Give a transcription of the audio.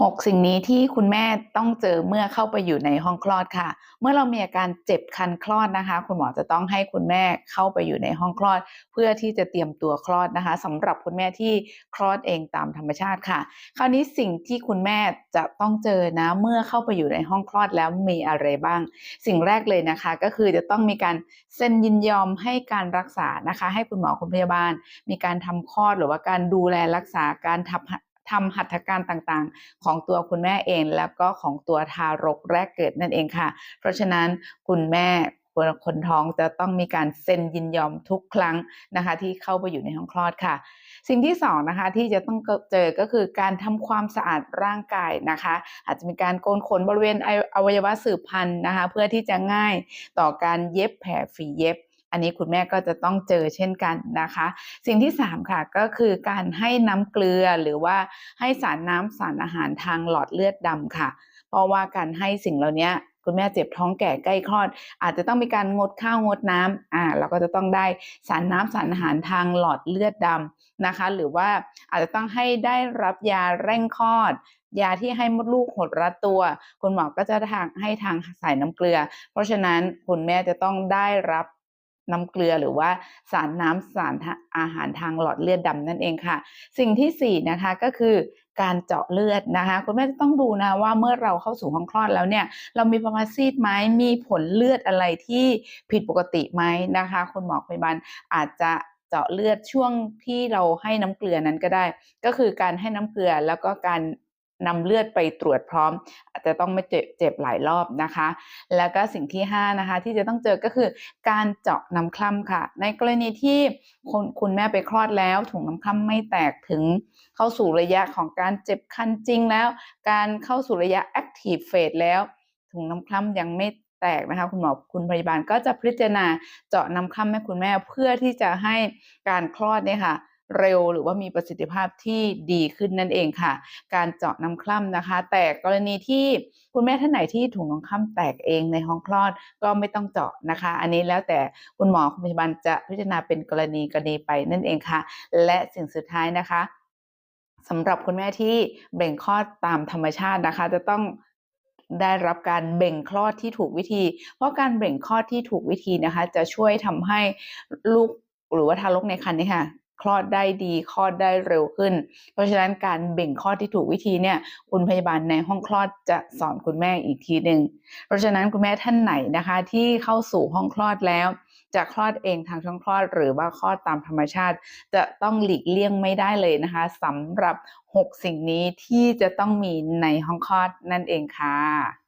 6 สิ่งนี้ที่คุณแม่ต้องเจอเมื่อเข้าไปอยู่ในห้องคลอดค่ะ เมื่อเรามีอาการเจ็บคันคลอดนะคะ คุณหมอจะต้องให้คุณแม่เข้าไปอยู่ในห้องคลอด เพื่อที่จะเตรียมตัวคลอดนะคะสำหรับคุณแม่ที่คลอดเองตามธรรมชาติค่ะ คราวนี้สิ่งที่คุณแม่จะต้องเจอนะ เมื่อเข้าไปอยู่ในห้องคลอดแล้วมีอะไรบ้าง สิ่งแรกเลยนะคะ ก็คือจะต้องมีการเซ็นยินยอมให้การรักษานะคะ ให้คุณหมอคุณพยาบาล มีการทำคลอดหรือว่าการดูแลรักษาการทำ ทำหัตถการต่างๆ ของตัวคุณแม่เอง แล้วก็ของตัวทารกแรกเกิดนั่นเองค่ะ เพราะฉะนั้นคุณแม่คนคนท้องจะต้องมีการเซ็นยินยอมทุกครั้งนะคะ ที่เข้าไปอยู่ในห้องคลอดค่ะ สิ่งที่สองนะคะที่จะต้องเจอก็คือการทำความสะอาดร่างกายนะคะ อาจจะมีการโกนขนบริเวณอวัยวะสืบพันธุ์นะคะ เพื่อที่จะง่ายต่อการเย็บแผลฝีเย็บ อันนี้คุณแม่ก็จะต้องเจอเช่นกันนะคะ สิ่งที่ 3 ค่ะก็คือการให้น้ำเกลือหรือว่าให้สารน้ำสารอาหารทางหลอดเลือดดำค่ะ เพราะว่าการให้สิ่งเหล่านี้คุณแม่เจ็บท้องแก่ใกล้คลอด อาจจะต้องมีการงดข้าวงดน้ำอ่าเราก็จะต้องได้สารน้ำสารอาหารทางหลอดเลือดดำนะคะ หรือว่าอาจจะต้องให้ได้รับยาเร่งคลอด ยาที่ให้มดลูกหดรัดตัว คุณหมอก็จะทางให้ทางใส่น้ำเกลือ เพราะฉะนั้นคุณแม่จะต้องได้รับ น้ำเกลือหรือว่าสารน้ำสารอาหารทางหลอดเลือดดำนั่นเองค่ะ สิ่งที่4นะคะก็คือการเจาะเลือดนะคะ คุณแม่จะต้องดูนะว่าเมื่อเราเข้าสู่ห้องคลอดแล้วเนี่ย เรามีประมาซีดไหมมีผลเลือดอะไรที่ผิดปกติไหมนะคะ คุณหมอพยาบาลอาจจะเจาะเลือดช่วงที่เราให้น้ำเกลือนั้นก็ได้ ก็คือการให้น้ำเกลือแล้วก็การ นำเลือดไปตรวจพร้อม อาจจะต้องไม่เจ็บเจ็บหลายรอบนะคะ แล้วก็สิ่งที่ 5 นะคะ ที่จะต้องเจอก็คือการเจาะน้ำคร่ำค่ะ ในกรณีที่คุณคุณแม่ไปคลอดแล้วถุงน้ำคร่ำไม่แตกถึงเข้าสู่ระยะของการเจ็บคันจริงแล้ว การเข้าสู่ระยะ active phase แล้วถุงน้ำคร่ำยังไม่แตกนะคะคุณหมอคุณพยาบาลก็จะพิจารณาเจาะน้ำคร่ำให้คุณแม่เพื่อที่จะให้การคลอดเนี่ยค่ะ เร็วหรือว่ามีประสิทธิภาพที่ดีขึ้นนั่นเองค่ะ การเจาะน้ำคร่ำนะคะ แต่กรณีที่คุณแม่ท่านไหนที่ถุงน้ำคร่ำแตกเองในห้องคลอดก็ไม่ต้องเจาะนะคะ อันนี้แล้วแต่คุณหมอคุณพยาบาลจะพิจารณาเป็นกรณีกรณีไปนั่นเองค่ะ และสิ่งสุดท้ายนะคะสำหรับคุณแม่ที่เบ่งคลอดตามธรรมชาตินะคะ จะต้องได้รับการเบ่งคลอดที่ถูกวิธี เพราะการเบ่งคลอดที่ถูกวิธีนะคะ จะช่วยทำให้ลูกหรือว่าทารกในครรภ์นี่ค่ะ คลอดได้ดีคลอดได้เร็วขึ้น เพราะฉะนั้นการเบ่งคลอดที่ถูกวิธีเนี่ยคุณพยาบาลในห้องคลอดจะสอนคุณแม่อีกทีหนึ่งเพราะฉะนั้นคุณแม่ท่านไหนนะคะ ที่เข้าสู่ห้องคลอดแล้วจะคลอดเองทางช่องคลอดหรือว่าคลอดตามธรรมชาติ จะต้องหลีกเลี่ยงไม่ได้เลยนะคะสำหรับ 6 สิ่งนี้ที่จะต้องมีในห้องคลอดนั่นเองค่ะ